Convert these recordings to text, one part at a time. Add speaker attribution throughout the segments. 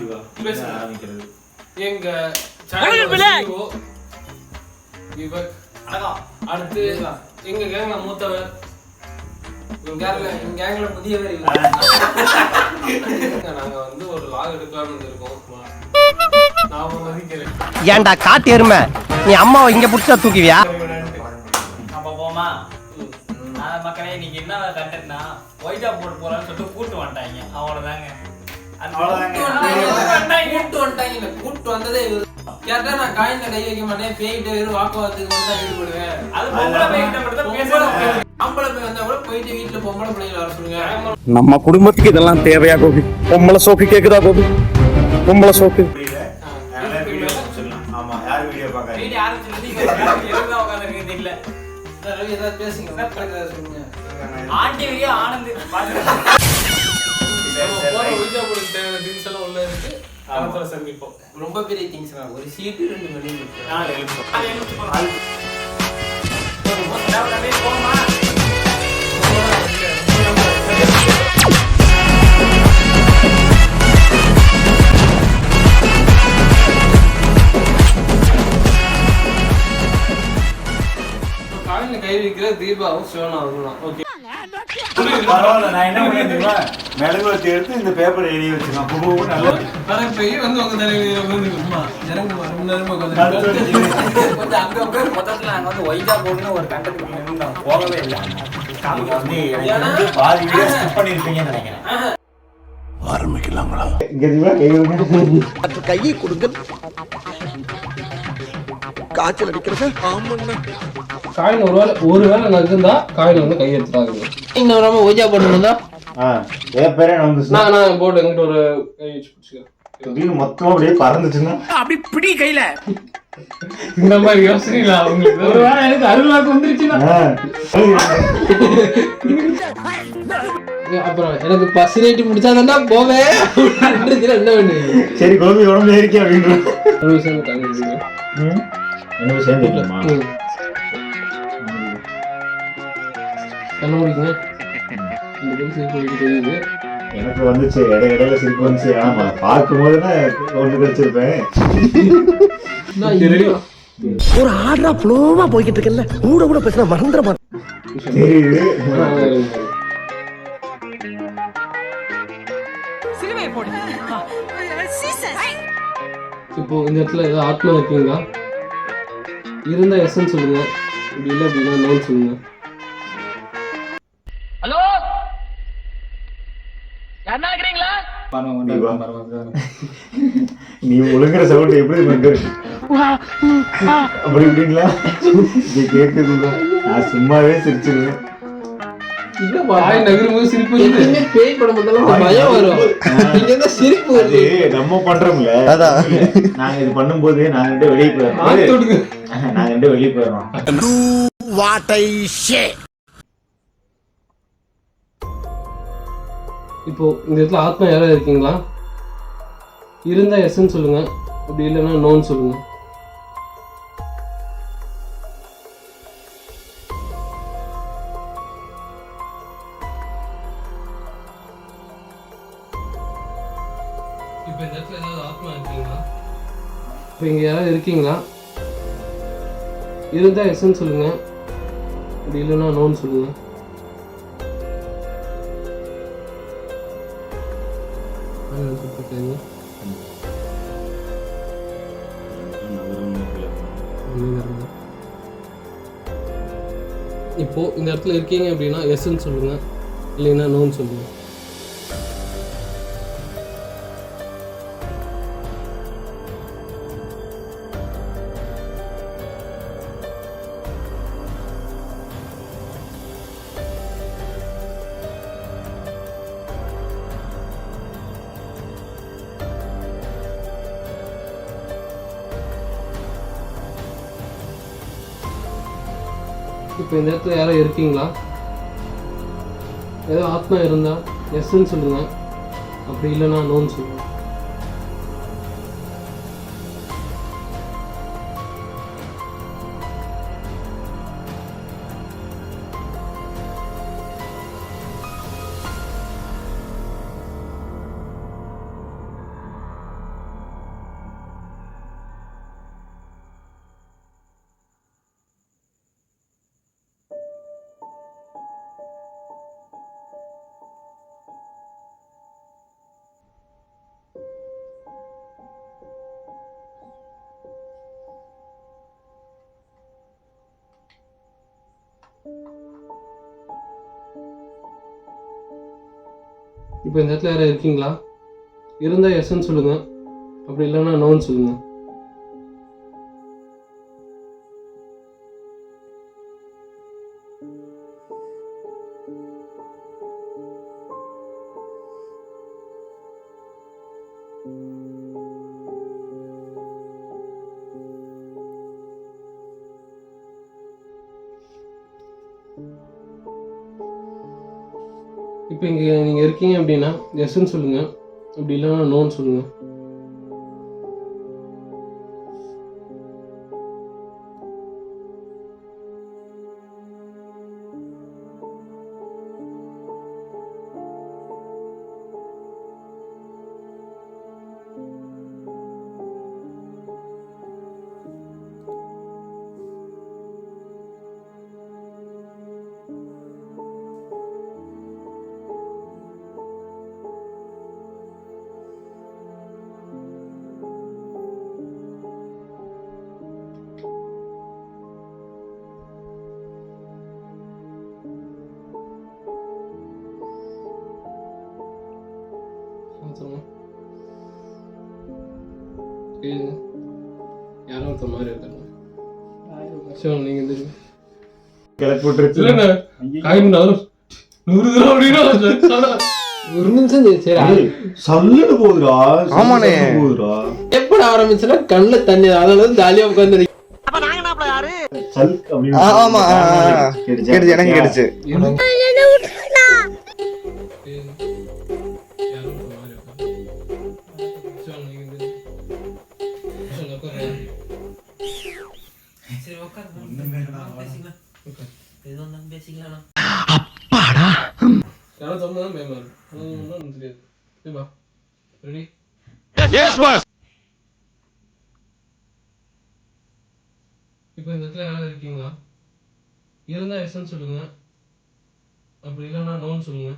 Speaker 1: என்ன ஆரம்பிக்கிறது
Speaker 2: எங்க விவேக் அடுத்து எங்க கேங்ல மூத்தவர்.
Speaker 3: கேங்ல புதியவர்.
Speaker 2: நாங்க வந்து ஒரு லாக் எடுக்கலாம்னு இருக்கோம் நான் மதிக்கிறேன்
Speaker 4: ஏன்டா காட்டு எருமை? நீ அம்மாவை இங்க புடிச்சா தூக்குவியா?
Speaker 5: அப்ப போமா நான் மக்களே நீங்க என்ன கண்டென்ட்னா ஒயிட்டா போட்டு போறான்னு சொல்லிட்டு கூட்டு வந்துட்டாங்க. அவ்வளவுதாங்க. கூட்டு வந்துட்டாங்க.
Speaker 3: கூட்டு வந்துட்டாங்க இல்ல, கூட்டு வந்ததே. கேட்டா நான் காயின்ல கை வைக்க மாட்டேன் பேய்கிட்ட வெறும் வாக்குவாதத்துக்கு மட்டும் தான் ஈடுபடுவேன் ஆம்பளை போய் வந்தா கூட போயிட்டு வீட்டுல பொம்பளை பிள்ளைங்களை வர சொல்லுங்க
Speaker 6: நம்ம குடும்பத்துக்கு இதெல்லாம் தேவையா கோபி பொம்பளை சோக்கு கேக்குதா கோபி பொம்பளை சோக்கு
Speaker 1: ஆமா யாரும் வீடியோ
Speaker 3: ரவி ஏதாவது பேசுங்க சொல்லுங்க
Speaker 5: ஆண்டி வீடியோ ஆனந்த்.
Speaker 2: திங்ஸ் எல்லாம் உள்ள இருக்கு களத்துல சந்திப்போம்.
Speaker 3: ரொம்ப பெரிய திங்ஸ் ஒரு சீட்டு ரெண்டு
Speaker 5: போமா
Speaker 2: காலையில கை வைக்கிற தீபாவும் சிவனாவும் தான் ஓகே.
Speaker 1: பரவாயில்ல நான் என்ன பண்ணேன் தெரியுமா? மெழுகுவத்தி எடுத்து இந்த பேப்பர் எழுதி வச்சிருக்கேன்.
Speaker 2: போய் வந்து உங்க
Speaker 5: கொஞ்சம் அங்க உட்காரு மொத்தத்துல நாங்க வந்து ஒயிட்டா போட்டுன்னு ஒரு கண்டென்ட் போகவே இல்லை.
Speaker 1: பாதி வீடியோ ஸ்கிப் பண்ணிருப்பீங்கன்னு நினைக்கிறேன்.
Speaker 4: கையை கொடுங்க. காய்ச்சல் அடிக்கிறது? ஆமாண்ணா.
Speaker 2: காயின் ஒரு வேளை ஒரு வேளை நகுந்தா காயின் வந்து கை எடுத்துட்டாங்க
Speaker 3: இன்னும் வராம ஓஜா போட்டுருந்தா?
Speaker 1: ஆ என் பேரே நான்
Speaker 2: நான் நான் போட்டு எங்கிட்ட ஒரு கை வச்சு பிடிச்சிக்கிறேன்.
Speaker 1: திடீர்னு மொத்தமா அப்படியே பறந்துச்சுன்னா?
Speaker 4: அப்படி பிடி கையில.
Speaker 2: இந்த மாதிரி யோசனை அவங்களுக்கு. ஒரு வேளை எனக்கு அருள்வாக்கு வந்துருச்சுன்னா.
Speaker 3: அப்புறம் எனக்கு பர்சனேட்டி முடிச்சாதான்டா போவேன் அப்படின்றதுல என்ன பண்ணுவீங்க
Speaker 1: சரி கோபி உடம்பு ஏறிக்கே அப்படின்னு. என்ன சேர்ந்துக்கலாமா
Speaker 2: கண்ணு முடிக்குங்க இந்த பேர் சிரிப்பு தெரியுது.
Speaker 1: எனக்கு வந்துச்சு இட இடையில சிரிப்பு வந்துச்சு. ஆமா பார்க்கும் போது ஒண்ணு கிடைச்சிருப்பேன்
Speaker 4: ஒரு ஆர்டரா ஃப்ளோவா போய்கிட்டு இருக்கல கூட கூட பேசினா மறந்துட மாட்டேன்.
Speaker 1: தெரியுது.
Speaker 2: இப்போ இந்த இடத்துல ஏதாவது ஆத்மா இருக்கீங்களா இருந்தா எஸ்ன்னு சொல்லுங்க. இப்படி இல்லை அப்படின்னா நோன்னு சொல்லுங்க.
Speaker 1: நீ ஒழுங்குற சவுண்ட் எப்படி வந்து அப்படி இப்படிங்களா இது கேக்குதுங்களா நான் சும்மாவே சிரிச்சிருவேன். நம்ம பண்றோம்ல. நாங்க இது பண்ணும்போது நாங்க ரெண்டு வெளியே போயிடுறோம். நாங்க ரெண்டு வெளியே போயிடுறோம்
Speaker 4: வாட்டை ஷே
Speaker 2: இப்போ இந்த இடத்துல ஆத்மா யாராவது இருக்கீங்களா? இருந்தா எஸ்ன்னு சொல்லுங்க. அப்படி இல்லைன்னா நோன்னு சொல்லுங்க. இப்போ இந்த இடத்துல ஏதாவது ஆத்மா இருக்கீங்களா? இப்போ இங்கே யாராவது இருக்கீங்களா? இருந்தா எஸ்ன்னு சொல்லுங்க. அப்படி இல்லைன்னா நோன்னு சொல்லுங்க. ஆ, சொல்லிருக்காங்க. இப்போ இந்த இடத்துல இருக்கீங்க அப்படின்னா எஸ்ன்னு சொல்லுங்க இல்லைன்னா நோன்னு சொல்லுங்க இப்போ இந்த இடத்துல யாரோ இருக்கீங்களா? ஏதோ ஆத்மா இருந்தா எஸ்ன்னு சொல்லுங்க. அப்படி இல்லைன்னா நோன்னு சொல்லுங்க. இப்போ இந்த இடத்துல யாரும் இருக்கீங்களா? இருந்தால் எஸ்ன்னு சொல்லுங்கள் அப்படி இல்லைன்னா நோன்னு சொல்லுங்கள் இப்போ இங்கே நீங்கள் இருக்கீங்க அப்படின்னா எஸ்ன்னு சொல்லுங்கள் அப்படி இல்லைன்னா நோன்னு சொல்லுங்கள் கேளுங்க யாரோ ஒருத்தர் மாதிரி இருக்காங்க. சிவன் நீங்கள் தெரியும்.
Speaker 1: கிளப்பி விட்டுருச்சு.
Speaker 2: இல்லைண்ணே காயின் நூறு நூறு கிராம் அப்படின்னா ஒரு நிமிஷம் சரி, சரி அது
Speaker 1: சல்லுன்னு போகுதுடா
Speaker 6: ஆமாண்ணே.
Speaker 1: போகுதுடா.
Speaker 2: எப்பட ஆரம்பிச்சுன்னா கண்ணில் தண்ணி அதனால தான் ஜாலியாக உட்காந்து
Speaker 6: ஆமா எனக்கு கேட்டுச்சு.
Speaker 3: உட்காரு பேசிக்கலாம் எதுவும் இருந்தாலும்
Speaker 2: பயமா இருக்கு அது ஒண்ணும் தெரியாது சரிப்பா ரெடி இப்போ இந்த இடத்துல யாராவது இருக்கீங்களா இருந்தா எஸ்ன்னு சொல்லுங்க அப்படி? இல்லைன்னா நோன்னு சொல்லுங்க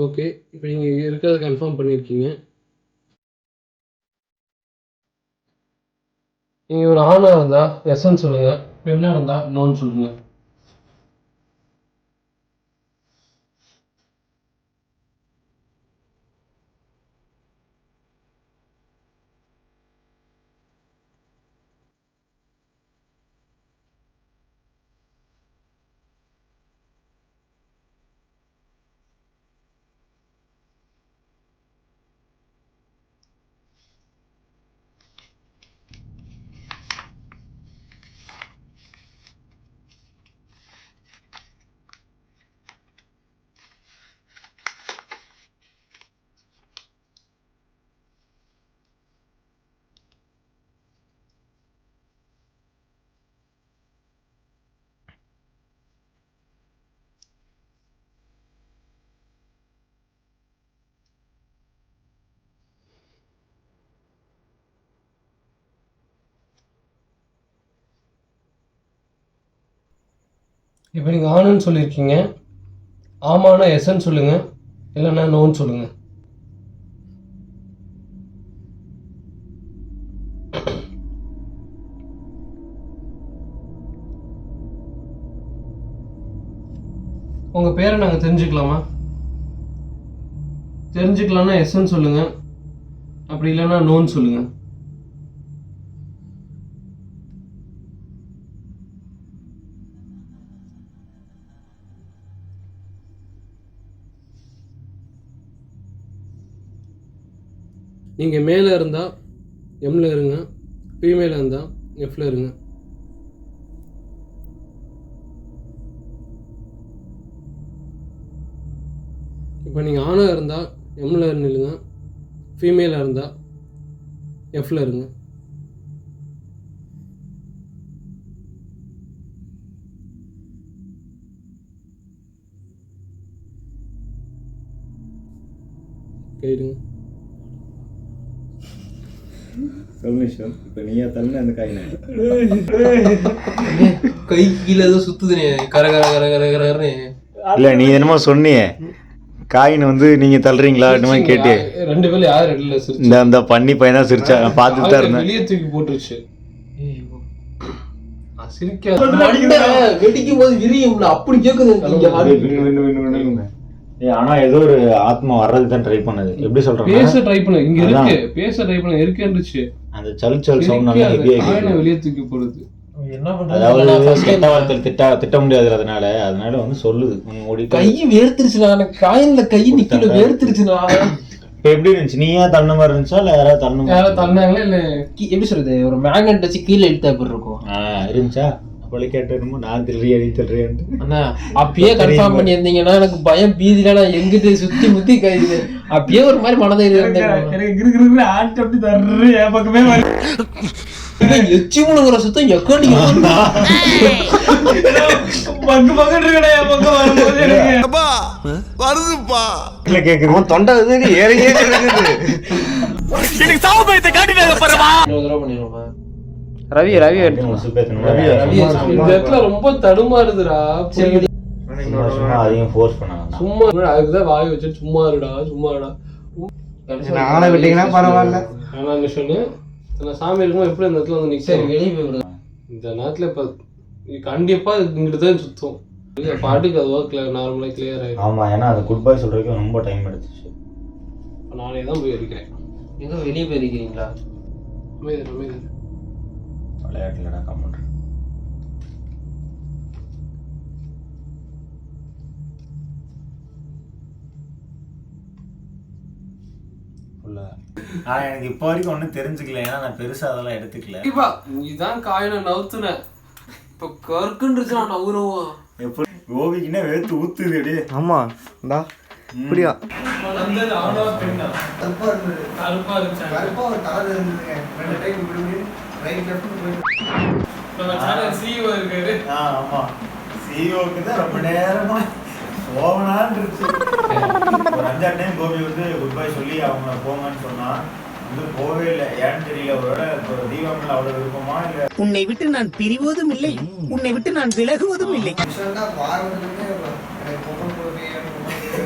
Speaker 2: ஓகே இப்போ நீங்கள் இருக்கிறத கன்ஃபார்ம் பண்ணியிருக்கீங்க நீங்கள் ஒரு ஆணாக இருந்தால் எஸ்ன்னு சொல்லுங்கள் பெண்ணாக இருந்தால் நோன்னு சொல்லுங்கள் இப்போ நீங்கள் ஆணுன்னு சொல்லியிருக்கீங்க ஆமானா எஸ்ன்னு சொல்லுங்கள் இல்லைன்னா நோன்னு சொல்லுங்கள் உங்கள் பேரை நாங்கள் தெரிஞ்சுக்கலாமா? தெரிஞ்சுக்கலாம்னா எஸ்ன்னு சொல்லுங்கள் அப்படி இல்லைன்னா நோன்னு சொல்லுங்கள் நீங்கள் மேலே இருந்தால் எம்ல இருங்க ஃபீமேல இருந்தால் எஃப்ல இருங்க. இப்போ நீங்கள் ஆணாக இருந்தால் எம்மில் நில்லுங்க ஃபீமேலாக இருந்தால் எஃப்ல இருங்க. கைடுங்க
Speaker 1: சொல்லுஷன் இப்போ நீயா தள்ள அந்த காயினை.
Speaker 3: கை கீழே ஏதோ சுத்துதுனே கர கர கர கர கரன்னு
Speaker 1: இல்ல நீ என்னமோ சொன்னியே. காயின் வந்து நீங்க தள்ளுறீங்களா? மாதிரி கேட்டு.
Speaker 2: ரெண்டு பேரும் யார் ரெண்டுல சிரிச்சு?
Speaker 1: இந்த அந்த பண்ணி பையன் தான் சிரிச்சா நான் பார்த்துட்டு தான் இருந்தேன்.
Speaker 2: வெளியே தூக்கி போட்டுருச்சு. சிரிக்க
Speaker 3: வெடிக்கும் போது விரியும்ல அப்படி கேக்குது இங்க
Speaker 1: ஏய், ஆனா ஏதோ ஒரு ஆத்மா வர்றதுக்கு தான் ட்ரை பண்ணது. எப்படி
Speaker 2: பேச
Speaker 1: சொல்றேன்
Speaker 2: ட்ரை பண்ண. இங்க. இருக்கு. பேச ட்ரை பண்ண. இருக்குன்றுச்சு
Speaker 1: அந்த சல் சல் சவுண்ட் நல்லா ஹெவியா
Speaker 2: வெளியே தூக்கி போடுது.
Speaker 3: என்ன
Speaker 1: அதாவது கெட்ட வார்த்தை திட்ட திட்ட முடியாது அதனால அதனால வந்து சொல்லுது. ஓடிட்டு
Speaker 3: கை காயின்ல கை நிக்கல வேர்த்துருச்சுடா.
Speaker 1: இப்ப எப்படி இருந்துச்சு? நீயா தள்ள மாதிரி இருந்துச்சா? இல்ல யாராவது தள்ளணும்
Speaker 2: யாராவது இல்ல.
Speaker 3: கீ- எப்படி சொல்றது? ஒரு மேக்னெட் வச்சு கீழே இழுத்தா எப்படி இருக்கும்?
Speaker 1: ஆஹ் இருந்துச்சா? கேட்டு நான் திருறியா நீ திருறியான்ட்டு
Speaker 3: அண்ணா அப்பயே கன்ஃபார்ம் பண்ணியிருந்தீங்கன்னா எனக்கு பயம் பீதியில நான் எங்கிட்ட சுத்தி முத்தி கைது அப்பயே ஒரு மாதிரி இருந்தேன்
Speaker 5: எனக்கு கிரு கிரு ஆட்டு அப்படி தர்று என் பக்கமே வரு.
Speaker 3: எச்சி முழுங்குற சுத்தம் எக்கடி
Speaker 5: பக்கு பக்கம் இருக்கடா என் பக்கம் வரும்போது எனக்கு.
Speaker 1: இல்ல கேக்குது.
Speaker 4: தொண்டை ஏறி ஏறி இருக்குது.
Speaker 3: இன்னொரு தடவை பண்ணிடுவோமா
Speaker 7: ரவி ரவி
Speaker 2: இந்த இடத்துல ரொம்ப தடுமாறுதுடா சும்மா அதுக்குதான் வாய் வச்சு சும்மா இருடா சும்மா இருடா.
Speaker 4: ஆளை விட்டீங்கன்னா பரவாயில்ல.
Speaker 2: ஆனா நான் சாமி இருக்கும்போது எப்படி இந்த இடத்துல வந்து நிக்க
Speaker 3: வெளியே போய்
Speaker 2: இந்த நேரத்துல இப்ப கண்டிப்பா இங்கிட்டு தான் சுத்தும். பாட்டுக்கு அதுவா கிளியர் நார்மலா கிளியர் ஆயிடும்.
Speaker 1: ஆமா ஏன்னா அது குட் பை சொல்றதுக்கு ரொம்ப டைம் எடுத்துச்சு.
Speaker 2: நானே தான் போய் அடிக்கிறேன்.
Speaker 3: எங்க வெளியே போய் இருக்கிறீங்களா
Speaker 2: அமைதி அமைதி
Speaker 1: விளையாட்டுலடா கமெண்ட் ஆனா எனக்கு இப்போ வரைக்கும் ஒன்றும் தெரிஞ்சுக்கல. ஏன்னா நான் பெருசா அதெல்லாம் எடுத்துக்கல.
Speaker 2: கண்டிப்பா நீதான் காயினை நவுத்துன
Speaker 3: இப்ப கற்குன்றுச்சு நான் நவுருவோம்
Speaker 1: எப்படி கோபிக்குன்னே வேர்த்து ஊத்துது அப்படியே
Speaker 4: ஆமா. இந்தா இப்படியா
Speaker 2: ஆனா பெண்ணா? கருப்பா இருந்துச்சு? சிஇஓ இருக்காரு.
Speaker 1: ஆ ஆமா. சிஇஓக்கு தான் ரொம்ப நேரமா போகணான்னு இருந்துச்சு ஒரு அஞ்சாறு டைம் கோபி வந்து குட் பை சொல்லி அவங்க போங்கன்னு சொன்னா வந்து போகவே இல்லை. ஏன்னு தெரியல ஒருவேளை தீபாவளி அவ்வளவு விருப்பமா இல்ல?
Speaker 4: உன்னை விட்டு நான் பிரிவதும் இல்லை. உன்னை விட்டு நான் விலகுவதும் இல்லை.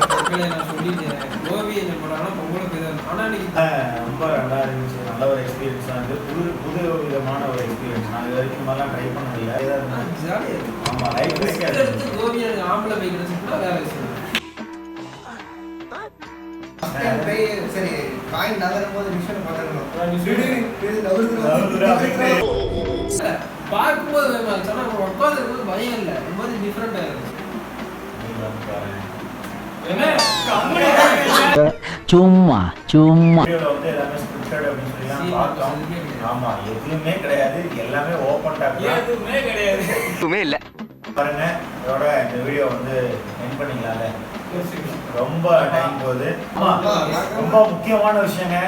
Speaker 3: நான் சொல்லிட்டேன். கோபி என்ன பண்ணாங்கன்னா பொங்கலை போய் தான் ஆனா இன்னைக்கு
Speaker 1: ரொம்ப நல்லா இருந்துச்சு. நல்ல ஒரு எக்ஸ்பீரியன்ஸ் தான் புது புது விதமான ஒரு எக்ஸ்பீரியன்ஸ் நான் இது வரைக்கும் மாதிரிலாம் ட்ரை பண்ணதில்லை.
Speaker 3: ஜாலியா இருக்கு.
Speaker 1: ஆமா லைஃப்
Speaker 3: எடுத்து கோபி எனக்கு ஆம்பளை வைக்கிற சுத்தம் வேற விஷயம்
Speaker 4: சரி காயின் நகரும் போது விஷயம்
Speaker 3: பார்க்கும்போது பயமா இருந்துச்சு ஆனா உட்காந்து இருக்கும்போது பயம் இல்லை. ரொம்ப டிஃப்ரெண்டா இருந்துச்சு.
Speaker 7: சும்மா சும்மா.
Speaker 1: ஆமா எதுவுமே கிடையாது எல்லாமே ஓப்பன் டாக் தான்
Speaker 5: எதுவுமே கிடையாது
Speaker 4: எதுவுமே இல்ல.
Speaker 1: பாருங்க இதோட இந்த வீடியோ வந்து என் பண்ணிக்கலாம்ல. ரொம்ப டைம் போகுது. ஆமா ரொம்ப முக்கியமான விஷயங்க.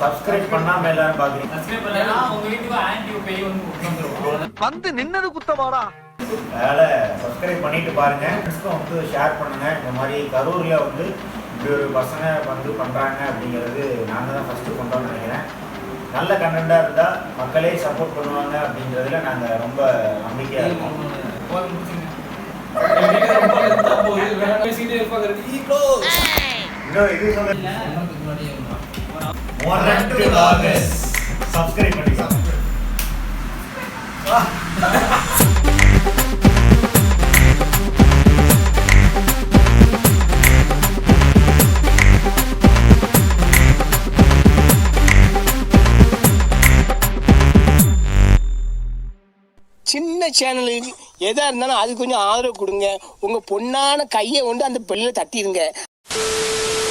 Speaker 1: சப்ஸ்கிரைப் பண்ணாம எல்லாரும் பாக்குறீங்க
Speaker 5: சப்ஸ்கிரைப் பண்ணா உங்க வீட்டுக்கு ஆன்டி பேய் வந்து
Speaker 4: வந்து நின்னது குத்தமாடா.
Speaker 1: அதனால சப்ஸ்கிரைப் பண்ணிட்டு பாருங்க. ஃப்ரெண்ட்ஸ்க்கும் வந்து ஷேர் பண்ணுங்க. இந்த மாதிரி கரூர்ல வந்து இப்படி ஒரு பசங்க வந்து பண்றாங்க அப்படிங்கிறது நாங்க தான் ஃபர்ஸ்ட் பண்றோம்னு நினைக்கிறேன். நல்ல கண்டென்ட்டா இருந்தா மக்களே சப்போர்ட் பண்ணுவாங்க அப்படிங்கிறதுல நாங்க ரொம்ப நம்பிக்கையா இருக்கோம். இன்னும் இது சொல்ல சப்ஸ்கிரைப் பண்ணிக்கலாம்
Speaker 8: சின்ன சேனலுக்கு எதா இருந்தாலும் அது கொஞ்சம் ஆதரவு கொடுங்க. உங்க பொண்ணான கையை கொண்டு அந்த பெல்லில் தட்டிடுங்க.